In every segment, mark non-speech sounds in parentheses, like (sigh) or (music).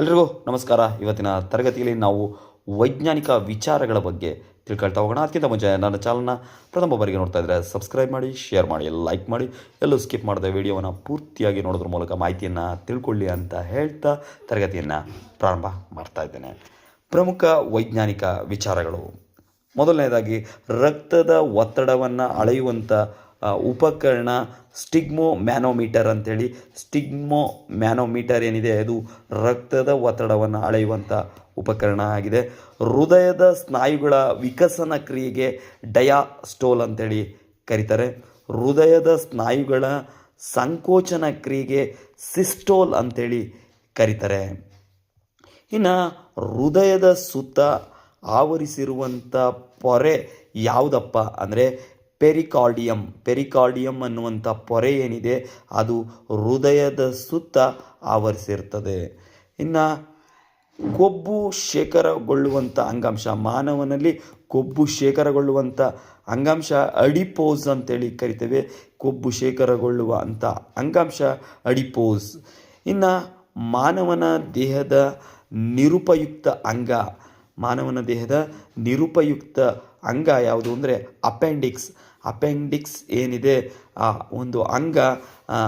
ಎಲ್ರಿಗೂ ನಮಸ್ಕಾರ. ಇವತ್ತಿನ ತರಗತಿಯಲ್ಲಿ ನಾವು ವೈಜ್ಞಾನಿಕ ವಿಚಾರಗಳ ಬಗ್ಗೆ ತಿಳ್ಕೊಳ್ತಾ ಹೋಗೋಣ. ಅದಕ್ಕಿಂತ ಮುಂಚೆ ನನ್ನ ಚಾನಲ್ನ ಪ್ರಥಮ ಬಾರಿಗೆ ನೋಡ್ತಾ ಇದ್ದರೆ ಸಬ್ಸ್ಕ್ರೈಬ್ ಮಾಡಿ, ಶೇರ್ ಮಾಡಿ, ಲೈಕ್ ಮಾಡಿ, ಎಲ್ಲೂ ಸ್ಕಿಪ್ ಮಾಡದೆ ವಿಡಿಯೋವನ್ನು ಪೂರ್ತಿಯಾಗಿ ನೋಡೋದ್ರ ಮೂಲಕ ಮಾಹಿತಿಯನ್ನು ತಿಳ್ಕೊಳ್ಳಿ ಅಂತ ಹೇಳ್ತಾ ತರಗತಿಯನ್ನು ಪ್ರಾರಂಭ ಮಾಡ್ತಾ ಇದ್ದೇನೆ. ಪ್ರಮುಖ ವೈಜ್ಞಾನಿಕ ವಿಚಾರಗಳು. ಮೊದಲನೇದಾಗಿ, ರಕ್ತದ ಒತ್ತಡವನ್ನು ಅಳೆಯುವಂಥ ಉಪಕರಣ ಸ್ಟಿಗ್ಮೋ ಮ್ಯಾನೋಮೀಟರ್ ಅಂಥೇಳಿ ಸ್ಟಿಗ್ಮೋ ಮ್ಯಾನೋಮೀಟರ್ ಏನಿದೆ? ಅದು ರಕ್ತದ ಒತ್ತಡವನ್ನು ಅಳೆಯುವಂಥ ಉಪಕರಣ ಆಗಿದೆ. ಹೃದಯದ ಸ್ನಾಯುಗಳ ವಿಕಸನ ಕ್ರಿಯೆಗೆ ಡಯಾಸ್ಟೋಲ್ ಅಂತೇಳಿ ಕರೀತಾರೆ. ಹೃದಯದ ಸ್ನಾಯುಗಳ ಸಂಕೋಚನ ಕ್ರಿಯೆಗೆ ಸಿಸ್ಟೋಲ್ ಅಂತೇಳಿ ಕರೀತಾರೆ. ಇನ್ನು ಹೃದಯದ ಸುತ್ತ ಆವರಿಸಿರುವಂಥ ಪೊರೆ ಯಾವುದಪ್ಪ ಅಂದರೆ ಪೆರಿಕಾರ್ಡಿಯಂ. ಪೆರಿಕಾರ್ಡಿಯಂ ಅನ್ನುವಂಥ ಪೊರೆ ಏನಿದೆ, ಅದು ಹೃದಯದ ಸುತ್ತ ಆವರಿಸಿರ್ತದೆ. ಇನ್ನು ಕೊಬ್ಬು ಶೇಖರಗೊಳ್ಳುವಂಥ ಅಂಗಾಂಶ, ಮಾನವನಲ್ಲಿ ಕೊಬ್ಬು ಶೇಖರಗೊಳ್ಳುವಂಥ ಅಂಗಾಂಶ, ಅಡಿಪೋಸ್ ಅಂತೇಳಿ ಕರಿತೇವೆ. ಕೊಬ್ಬು ಶೇಖರಗೊಳ್ಳುವ ಅಂಥ ಅಂಗಾಂಶ, ಅಡಿಪೋಸ್. ಇನ್ನು ಮಾನವನ ದೇಹದ ನಿರುಪಯುಕ್ತ ಅಂಗ ಮಾನವನ ದೇಹದ ನಿರುಪಯುಕ್ತ ಅಂಗ ಯಾವುದು ಅಂದರೆ ಅಪೆಂಡಿಕ್ಸ್. ಅಪೆಂಡಿಕ್ಸ್ ಏನಿದೆ? ಆ, ಒಂದು ಅಂಗ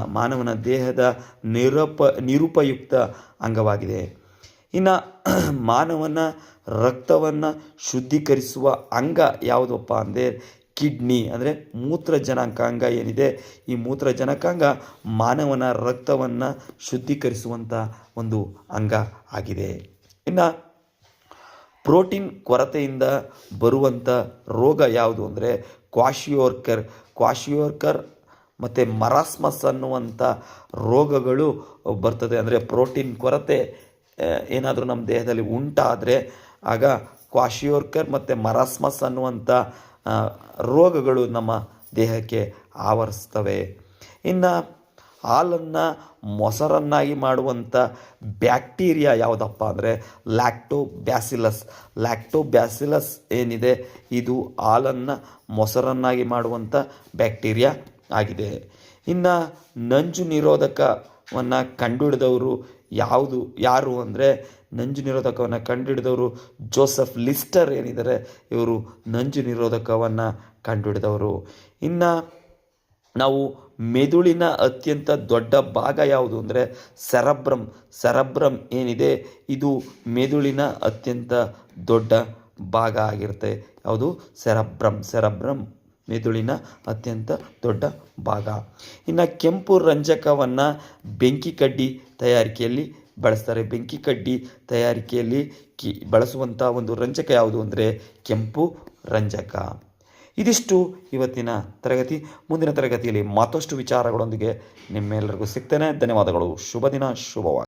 ಮಾನವನ ದೇಹದ ನಿರಪ, ನಿರುಪಯುಕ್ತ ಅಂಗವಾಗಿದೆ. ಇನ್ನು (clears throat) ಮಾನವನ ರಕ್ತವನ್ನು ಶುದ್ಧೀಕರಿಸುವ ಅಂಗ ಯಾವುದಪ್ಪ ಅಂದರೆ ಕಿಡ್ನಿ, ಅಂದರೆ ಮೂತ್ರಜನಕಾಂಗ ಏನಿದೆ? ಈ ಮೂತ್ರಜನಕಾಂಗ ಮಾನವನ ರಕ್ತವನ್ನು ಶುದ್ಧೀಕರಿಸುವಂಥ ಒಂದು ಅಂಗ ಆಗಿದೆ. ಇನ್ನು ಪ್ರೋಟೀನ್ ಕೊರತೆಯಿಂದ ಬರುವಂಥ ರೋಗ ಯಾವುದು ಅಂದರೆ ಕ್ವಾಶಿಯೋರ್ಕರ್. ಕ್ವಾಶಿಯೋರ್ಕರ್ ಮತ್ತು ಮರಾಸ್ಮಸ್ ಅನ್ನುವಂಥ ರೋಗಗಳು ಬರ್ತದೆ. ಅಂದರೆ ಪ್ರೋಟೀನ್ ಕೊರತೆ ಏನಾದರೂ ನಮ್ಮ ದೇಹದಲ್ಲಿ ಉಂಟಾದರೆ ಆಗ ಕ್ವಾಶಿಯೋರ್ಕರ್ ಮತ್ತು ಮರಾಸ್ಮಸ್ ಅನ್ನುವಂಥ ರೋಗಗಳು ನಮ್ಮ ದೇಹಕ್ಕೆ ಆವರಿಸ್ತವೆ. ಇನ್ನು ಹಾಲನ್ನು ಮೊಸರನ್ನಾಗಿ ಮಾಡುವಂಥ ಬ್ಯಾಕ್ಟೀರಿಯಾ ಯಾವುದಪ್ಪ ಅಂದರೆ ಲ್ಯಾಕ್ಟೋ ಬ್ಯಾಸಿಲಸ್ ಲ್ಯಾಕ್ಟೋ ಬ್ಯಾಸಿಲಸ್ ಏನಿದೆ? ಇದು ಹಾಲನ್ನು ಮೊಸರನ್ನಾಗಿ ಮಾಡುವಂಥ ಬ್ಯಾಕ್ಟೀರಿಯಾ ಆಗಿದೆ. ಇನ್ನು ನಂಜು ನಿರೋಧಕವನ್ನು ಕಂಡುಹಿಡಿದವರು ಯಾವುದು, ಯಾರು ಅಂದರೆ ನಂಜು ನಿರೋಧಕವನ್ನು ಕಂಡುಹಿಡಿದವರು ಜೋಸಫ್ ಲಿಸ್ಟರ್ ಏನಿದ್ದಾರೆ, ಇವರು ನಂಜು ನಿರೋಧಕವನ್ನು ಕಂಡುಹಿಡಿದವರು. ಇನ್ನು ನಾವು ಮೆದುಳಿನ ಅತ್ಯಂತ ದೊಡ್ಡ ಭಾಗ ಯಾವುದು ಅಂದರೆ ಸೆರಬ್ರಮ್ ಸೆರಬ್ರಮ್ ಏನಿದೆ? ಇದು ಮೆದುಳಿನ ಅತ್ಯಂತ ದೊಡ್ಡ ಭಾಗ ಆಗಿರುತ್ತೆ. ಯಾವುದು? ಸೆರಬ್ರಮ್ ಸೆರಬ್ರಮ್ ಮೆದುಳಿನ ಅತ್ಯಂತ ದೊಡ್ಡ ಭಾಗ. ಇನ್ನು ಕೆಂಪು ರಂಜಕವನ್ನು ಬೆಂಕಿ ಕಡ್ಡಿ ತಯಾರಿಕೆಯಲ್ಲಿ ಬಳಸ್ತಾರೆ. ಬೆಂಕಿ ಕಡ್ಡಿ ತಯಾರಿಕೆಯಲ್ಲಿ ಕಿ ಬಳಸುವಂಥ ಒಂದು ರಂಜಕ ಯಾವುದು ಅಂದರೆ ಕೆಂಪು ರಂಜಕ. ಇದಿಷ್ಟು ಇವತ್ತಿನ ತರಗತಿ. ಮುಂದಿನ ತರಗತಿಯಲ್ಲಿ ಮತ್ತಷ್ಟು ವಿಚಾರಗಳೊಂದಿಗೆ ನಿಮ್ಮೆಲ್ಲರಿಗೂ ಸಿಗ್ತೇನೆ. ಧನ್ಯವಾದಗಳು. ಶುಭ ದಿನ ಶುಭವಾಗಿ